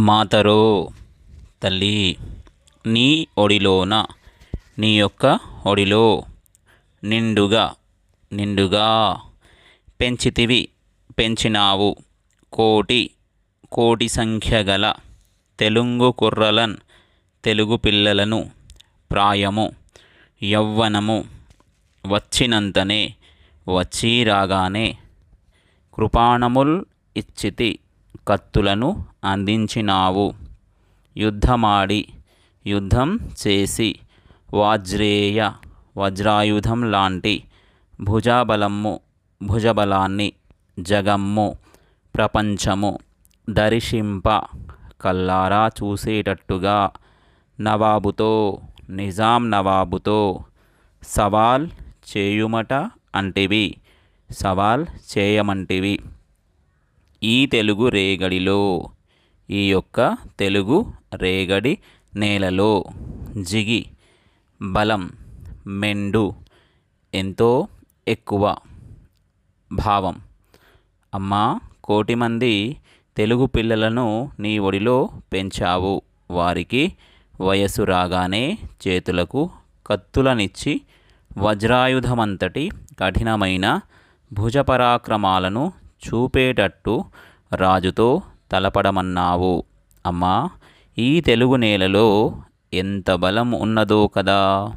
మాతరో తల్లి నీ ఒడిలోన నీ యొక్క ఒడిలో నిండుగా నిండుగా పెంచితివి పెంచినావు కోటి కోటి సంఖ్య గల తెలుగు కుర్రలన్ తెలుగు పిల్లలను ప్రాయము యవ్వనము వచ్చినంతనే వచ్చి రాగానే కృపాణముల్ ఇచ్చితి. కత్తులను అందించినావు. యుద్ధమాడి యుద్ధం చేసి వాజ్రేయ వజ్రాయుధం లాంటి భుజబలము భుజబలాన్ని జగమ్ము ప్రపంచము దర్శింప కల్లారా చూసేటట్టుగా నవాబుతో నిజాం నవాబుతో సవాల్ చేయుమట అంటివి సవాల్ చేయమంటివి. ఈ తెలుగు రేగడిలో ఈ యొక్క తెలుగు రేగడి నేలలో జిగి బలం మెండు ఎంతో ఎక్కువ భావం. అమ్మా కోటి మంది తెలుగు పిల్లలను నీ ఒడిలో పెంచావు. వారికి వయసు రాగానే చేతులకు కత్తులనిచ్చి వజ్రాయుధమంతటి కఠినమైన భుజపరాక్రమాలను చూపేటట్టు రాజుతో తలపడమన్నావు. అమ్మా ఈ తెలుగు నేలలో ఎంత బలం ఉన్నదో కదా.